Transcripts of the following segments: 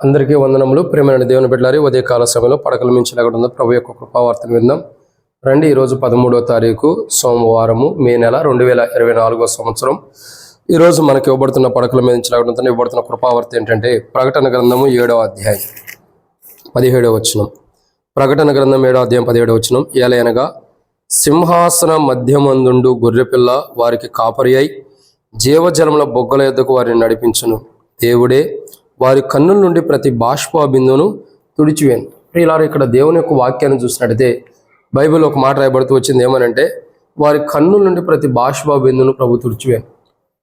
అందరికీ వందనములు. ప్రేమైన దేవుని బిడ్డలారి ఉదయ కాల సమయంలో పడకల మించి లేకుండా ప్రభు యొక్క కృపావార్తను విందాం. రండి ఈరోజు పదమూడవ తారీఖు సోమవారము మే నెల రెండు వేల ఇరవై నాలుగో సంవత్సరం. ఈరోజు మనకి ఇవ్వబడుతున్న పడకల మీద నుంచి లేకుండా ఇవ్వబడుతున్న కృపావార్త ఏంటంటే ప్రకటన గ్రంథము ఏడవ అధ్యాయం పదిహేడవ వచనం. ప్రకటన గ్రంథం ఏడవ అధ్యాయం పదిహేడవ వచనం. ఏలైనగా సింహాసన మధ్యమందుండు గొర్రెపిల్ల వారికి కాపరి అయి జీవజలముల బొగ్గల యొద్దకు వారిని నడిపించును. దేవుడే వారి కన్నుల నుండి ప్రతి బాష్ప బిందువును తుడిచివేను. ఇలా ఇక్కడ దేవుని యొక్క వాక్యాన్ని చూసినట్టయితే బైబిల్ ఒక మాట రాయబడుతూ వచ్చింది ఏమనంటే వారి కన్నుల నుండి ప్రతి బాష్ప బిందువును ప్రభు తుడిచివేను.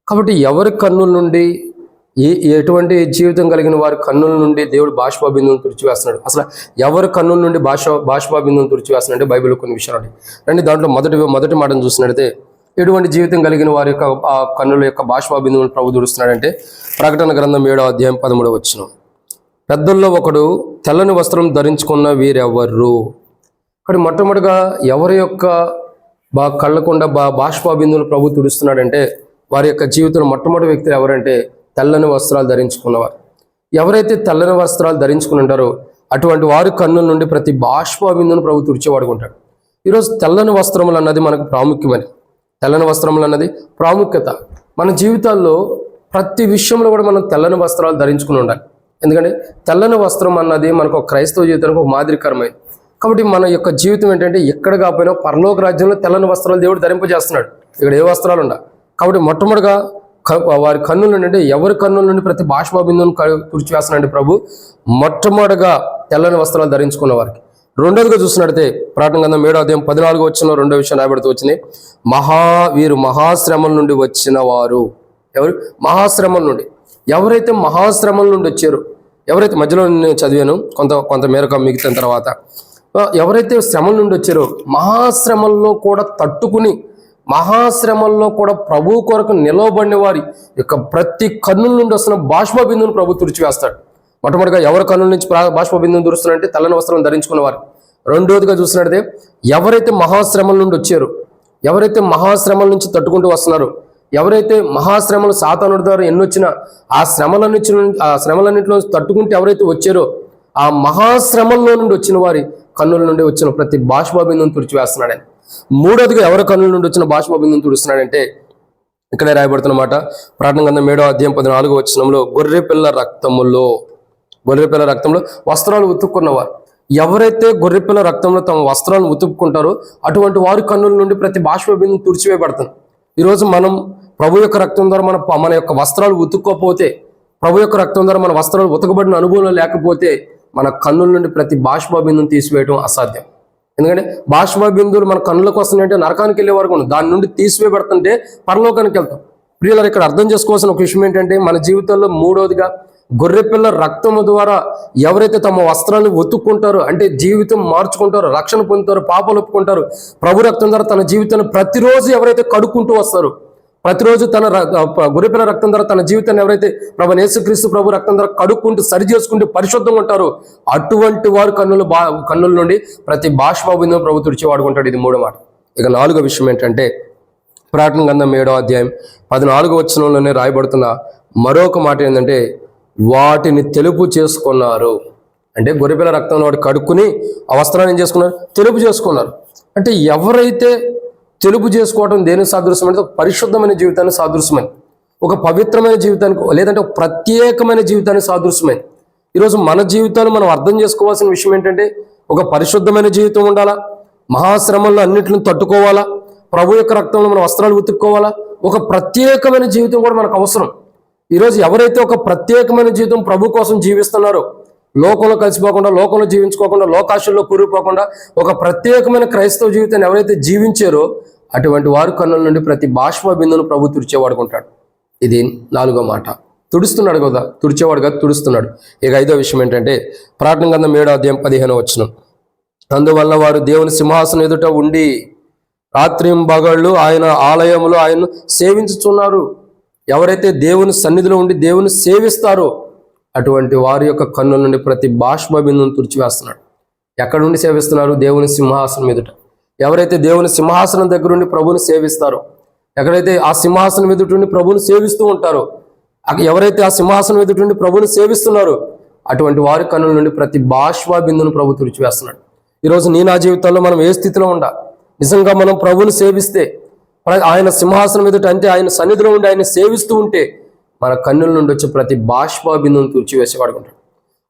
కాబట్టి ఎవరి కన్నుల నుండి ఏ ఎటువంటి జీవితం కలిగిన వారి కన్నుల నుండి దేవుడు బాష్ప బిందువును తుడిచివేస్తున్నాడు? అసలు ఎవరి కన్నుల నుండి బాష బాష్ప బిందువును తుడిచివేస్తున్నాడు అంటే బైబిల్ కొన్ని విషయాలు అంటే రండి దాంట్లో మొదటి మొదటి మాటను చూసినట్టయితే ఎటువంటి జీవితం కలిగిన వారి యొక్క ఆ కన్నుల యొక్క బాష్ప బిందువును ప్రభు తుడుస్తున్నాడంటే ప్రకటన గ్రంథం ఏడో అధ్యాయం పదమూడవ వచ్చిన. పెద్దల్లో ఒకడు తెల్లని వస్త్రం ధరించుకున్న వీరెవ్వరు? ఇక్కడ మొట్టమొదటిగా ఎవరి యొక్క బా కళ్ళకుండా బా బాష్ప బిందువులు ప్రభు తుడుస్తున్నాడంటే వారి యొక్క జీవితంలో మొట్టమొదటి వ్యక్తులు ఎవరంటే తెల్లని వస్త్రాలు ధరించుకున్నవారు. ఎవరైతే తెల్లని వస్త్రాలు ధరించుకుని ఉంటారో అటువంటి వారి కన్నుల నుండి ప్రతి బాష్ప బిందువును ప్రభు తుడిచేవాడుకుంటాడు ఈరోజు తెల్లని వస్త్రములు అన్నది మనకు ప్రాముఖ్యమని. తెల్లని వస్త్రములు అన్నది ప్రాముఖ్యత. మన జీవితాల్లో ప్రతి విషయంలో కూడా మనం తెల్లని వస్త్రాలు ధరించుకుని ఉండాలి. ఎందుకంటే తెల్లని వస్త్రం అన్నది మనకు క్రైస్తవ జీవితానికి ఒక మాదిరికరమైనది. కాబట్టి మన యొక్క జీవితం ఏంటంటే ఎక్కడ కాకపోయినా పరలోక రాజ్యంలో తెల్లని వస్త్రాలు దేవుడు ధరింపజేస్తున్నాడు. ఇక్కడ ఏ వస్త్రాలు ఉండ కాబట్టి మొట్టమొదటిగా క- వారి కన్నుల నుండి అంటే ఎవరి కన్నుల నుండి ప్రతి భాషా బిందువును తుడిచివేస్తున్నాడు ప్రభు? మొట్టమొదటిగా తెల్లని వస్త్రాలు ధరించుకున్న వారికి. రెండోదిగా చూసినట్టయితే ప్రాటం గంధం ఏడో అధ్యాయం పద్నాలుగు వచ్చిన రెండో విషయం రాబడుతూ వచ్చింది. మహా వీరు మహాశ్రమం నుండి వచ్చిన వారు. ఎవరు? మహాశ్రమం నుండి. ఎవరైతే మహాశ్రమం నుండి వచ్చారో ఎవరైతే మధ్యలో నేను చదివాను కొంత కొంత మేరకు మిగిలిన తర్వాత ఎవరైతే శ్రమల నుండి వచ్చారో మహాశ్రమంలో కూడా తట్టుకుని మహాశ్రమంలో కూడా ప్రభు కొరకు నిలవబడిన వారి యొక్క ప్రతి కన్నుల నుండి వస్తున్న బాష్ప బిందువును ప్రభు తుడిచివేస్తాడు. మొట్టమొదటిగా ఎవరి కన్నుల నుంచి బాష్ప బిందువును తుడుస్తున్నారంటే తెల్లని వస్త్రం ధరించుకున్నవారు. రెండోదిగా చూసినట్టే ఎవరైతే మహాశ్రమల నుండి వచ్చారు ఎవరైతే మహాశ్రమల నుంచి తట్టుకుంటూ వస్తున్నారో ఎవరైతే మహాశ్రమలు సాతానుడి ద్వారా ఎన్నొచ్చినా ఆ శ్రమలన్నిటి ఆ శ్రమలన్నింటిలో తట్టుకుంటూ ఎవరైతే వచ్చారో ఆ మహాశ్రమంలో నుండి వచ్చిన వారి కన్నుల నుండి వచ్చిన ప్రతి బాష్పబిందును తుడిచివేస్తున్నాడు మూడోదిగా ఎవరి కన్నుల నుండి వచ్చిన బాష్పబిందును తుడుస్తున్నాడంటే ఇక్కడే రాయబడుతున్నమాట ప్రార్థన గంధం ఏడో అధ్యాయం పద్నాలుగో వచ్చినంలో గొర్రె పిల్ల రక్తములో. గొర్రెపిల్ల రక్తంలో వస్త్రాలు ఉతుక్కున్నవారు. ఎవరైతే గొర్రె పిల్ల రక్తంలో తమ వస్త్రాలను ఉతుక్కుంటారో అటువంటి వారి కన్నుల నుండి ప్రతి బాష్పబిందు తుడిచివేయబడుతుంది ఈరోజు మనం ప్రభు యొక్క రక్తం ద్వారా మన మన యొక్క వస్త్రాలు ఉతుక్కోపోతే ప్రభు యొక్క రక్తం ద్వారా మన వస్త్రాలు ఉతకబడిన అనుభవం లేకపోతే మన కన్నుల నుండి ప్రతి బాష్ప బిందును తీసివేయడం అసాధ్యం. ఎందుకంటే బాష్ప బిందువులు మన కన్నులకు వస్తున్నాయంటే నరకానికి వెళ్ళే వరకు దాని నుండి తీసివేయబడుతుంటే పరలోకానికి వెళ్తాం. ప్రియులు ఇక్కడ అర్థం చేసుకోవాల్సిన ఒక విషయం ఏంటంటే మన జీవితంలో మూడోదిగా గొర్రెపిల్ల రక్తము ద్వారా ఎవరైతే తమ వస్త్రాన్ని ఒత్తుక్కుంటారో అంటే జీవితం మార్చుకుంటారో రక్షణ పొందుతారో పాపలు ఒప్పుకుంటారు ప్రభు రక్తం ద్వారా తన జీవితాన్ని ప్రతిరోజు ఎవరైతే కడుక్కుంటూ వస్తారో ప్రతిరోజు తన గొర్రెపిల్ల రక్తం ద్వారా తన జీవితాన్ని ఎవరైతే ప్రభు యేసుక్రీస్తు ప్రభు రక్తం ద్వారా కడుక్కుంటూ సరి చేసుకుంటూ పరిశుద్ధంగా ఉంటారో అటువంటి వారు కన్నులు బా కన్నుల నుండి ప్రతి బాష్పాబిందో ప్రభు తుడిచి వాడుకుంటాడు. ఇది మూడో మాట. ఇక నాలుగో విషయం ఏంటంటే ప్రాటన గంధం ఏడో అధ్యాయం పద్నాలుగో వచనంలోనే రాయబడుతున్న మరొక మాట ఏంటంటే వాటిని తెలుపు చేసుకున్నారు. అంటే గొర్రెపిల్ల రక్తంలో వాడు కడుక్కుని ఆ వస్త్రాన్ని ఏం చేసుకున్నారు? తెలుపు చేసుకున్నారు. అంటే ఎవరైతే తెలుపు చేసుకోవడం దేనికి సాదృశ్యం అంటే ఒక పరిశుద్ధమైన జీవితాన్ని సాదృశ్యమైంది ఒక పవిత్రమైన జీవితానికి లేదంటే ఒక ప్రత్యేకమైన జీవితానికి సాదృశ్యమైంది ఈరోజు మన జీవితాన్ని మనం అర్థం చేసుకోవాల్సిన విషయం ఏంటంటే ఒక పరిశుద్ధమైన జీవితం ఉండాలా? మహాశ్రమంలో అన్నింటిని తట్టుకోవాలా? ప్రభు యొక్క రక్తంలో మన వస్త్రాలు ఉతుక్కోవాలా? ఒక ప్రత్యేకమైన జీవితం కూడా మనకు అవసరం. ఈరోజు ఎవరైతే ఒక ప్రత్యేకమైన జీవితం ప్రభు కోసం జీవిస్తున్నారో లోకంలో కలిసిపోకుండా లోకంలో జీవించుకోకుండా లోకాశల్లో కూరిపోకుండా ఒక ప్రత్యేకమైన క్రైస్తవ జీవితాన్ని ఎవరైతే జీవించారో అటువంటి వారు కన్నుల నుండి ప్రతి బాష్ప బిందును ప్రభు తుడిచేవాడుకుంటాడు ఇది నాలుగో మాట. తుడుస్తున్నాడు కదా తుడిచేవాడు కదా తుడుస్తున్నాడు. ఇక ఐదో విషయం ఏంటంటే ప్రార్థన గంధం ఏడో అధ్యాయం పదిహేను వచ్చిన అందువల్ల వారు దేవుని సింహాసనం ఎదుట ఉండి రాత్రింబగళ్ళు ఆయన ఆలయములు ఆయన సేవించుచున్నారు. ఎవరైతే దేవుని సన్నిధిలో ఉండి దేవుని సేవిస్తారో అటువంటి వారి యొక్క కన్నుల నుండి ప్రతి బాష్ప బిందును తుడిచివేస్తున్నాడు. ఎక్కడ నుండి సేవిస్తున్నారు? దేవుని సింహాసనం ఎదుట ఎవరైతే దేవుని సింహాసనం దగ్గర ఉండి ప్రభుని సేవిస్తారో ఎక్కడైతే ఆ సింహాసనం ఎదుటి నుండి ప్రభుని సేవిస్తూ ఉంటారో ఎవరైతే ఆ సింహాసనం ఎదుటి నుండి ప్రభుని సేవిస్తున్నారో అటువంటి వారి కన్నుల నుండి ప్రతి బాష్ప బిందును ప్రభు తుడిచివేస్తున్నాడు. ఈరోజు నీ నా జీవితంలో మనం ఏ స్థితిలో ఉండా నిజంగా మనం ప్రభువుని సేవిస్తే ఆయన సింహాసనం ఎదుట అంటే ఆయన సన్నిధిలో ఉండి ఆయన సేవిస్తూ ఉంటే మన కన్నుల నుండి వచ్చే ప్రతి బాష్ప బిందువును తుడిచివేసేవాడు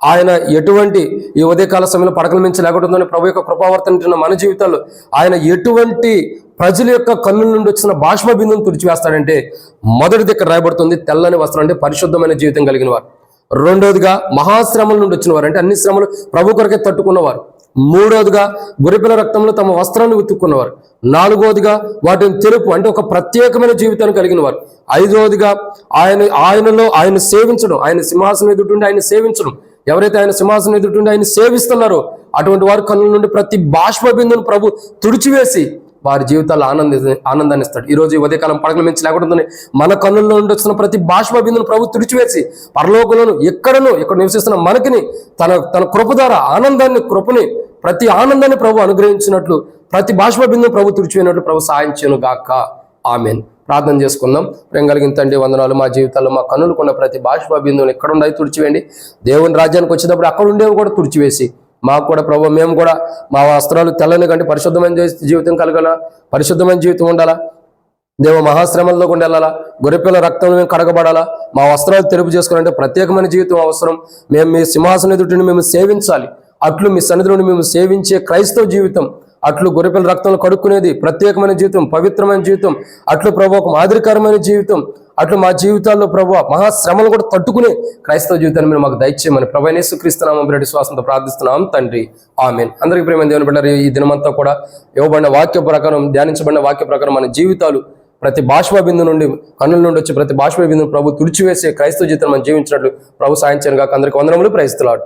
ఆయన ఎటువంటి ఈ ఉదయకాల సమయంలో పడకల మించి లేకుంటుందని ప్రభు యొక్క కృపావర్తన మన జీవితాల్లో ఆయన ఎటువంటి ప్రజల యొక్క కన్నుల నుండి వచ్చిన బాష్ప బిందువును తుడిచివేస్తాడంటే మొదటి దగ్గర రాయబడుతుంది తెల్లని వస్త్రం అంటే పరిశుద్ధమైన జీవితం కలిగిన వారు రెండోదిగా మహాశ్రమల నుండి వచ్చిన వారు అంటే అన్ని శ్రమలు ప్రభు కొరకే తట్టుకున్నవారు. మూడోదిగా గురిపిల రక్తంలో తమ వస్త్రాన్ని ఉతుక్కున్నవారు. నాలుగోదిగా వాటిని తెలుపు అంటే ఒక ప్రత్యేకమైన జీవితాన్ని కలిగిన వారు ఐదవదిగా ఆయన ఆయనలో ఆయన సేవించడం ఆయన సింహాసనం ఎదుటుండి ఆయన సేవించడం. ఎవరైతే ఆయన సింహాసనం ఎదుటుండి ఆయన సేవిస్తున్నారో అటువంటి వారి కన్నుల నుండి ప్రతి బాష్ప బిందును ప్రభు తుడిచివేసి వారి జీవితాల్లో ఆనంద ఆనందాన్ని ఇస్తాడు. ఈ రోజు ఉదయకాలం పడకల మించి లేకుండా మన కన్నుల్లో నుండి వస్తున్న ప్రతి బాష్ప బిందును ప్రభు తుడిచివేసి పరలోకంలోను ఎక్కడను ఇక్కడ నివసిస్తున్న మనకిని తన తన కృప ద్వారా ఆనందాన్ని కృపని ప్రతి ఆనందాన్ని ప్రభు అనుగ్రహించినట్లు ప్రతి బాష్ప బిందును ప్రభు తుడిచిపోయినట్లు ప్రభు సాయం గాక. ఆమెన్. ప్రార్థన చేసుకుందాం. ప్రేమ కలిగిన తండ్రి వందనాలు. మా జీవితాల్లో మా కన్నులు కొన్న ప్రతి బాష్ప బిందువులు ఎక్కడ ఉన్నాయి తుడిచివేయండి. దేవుని రాజ్యానికి వచ్చేటప్పుడు అక్కడ ఉండేవి కూడా తుడిచివేసి మాకు కూడా ప్రభు మేము కూడా మా వస్త్రాలు తెల్లని కంటే పరిశుద్ధమైన జీవితం కలగాల పరిశుద్ధమైన జీవితం ఉండాలా దేవ మహాశ్రమంలో కూడా వెళ్ళాలా గొర్రెపిల్ల రక్తం మేము కడగబడాలా మా వస్త్రాలు తెలుపు చేసుకోవాలంటే ప్రత్యేకమైన జీవితం అవసరం. మేము మీ సింహాసన ఎదుటిని మేము సేవించాలి. అట్లు మీ సన్నిధిని మేము సేవించే క్రైస్తవ జీవితం. అట్లు గొర్రెపిల్ల రక్తంలో కడుక్కునేది ప్రత్యేకమైన జీవితం పవిత్రమైన జీవితం. అట్లు ప్రభు ఒక మాదిరికరమైన జీవితం. అట్లు మా జీవితాల్లో ప్రభు మహాశ్రమలు కూడా తట్టుకునే క్రైస్తవ జీవితాన్ని మీరు మాకు దయచేయమని ప్రభు క్రీస్తునామం రెడ్డి శ్వాసంతో ప్రార్థిస్తున్నాం. తండ్రి ఆమెన్. అందరికీ ప్రేమ దేవుని బిడ్డారు ఈ దినమంతా కూడా ఇవ్వబడిన వాక్య ప్రకారం ధ్యానించబడిన వాక్య ప్రకారం మన జీవితాలు ప్రతి బాష్ప బిందు నుండి కన్నుల నుండి వచ్చి ప్రతి బాష్ప బిందును ప్రభు తుడిచివేసే క్రైస్తవ జీవితం మనం జీవించినట్లు ప్రభు సాయం చేయను కాక అందరికీ వందనములు ప్రయత్నిస్తున్నాడు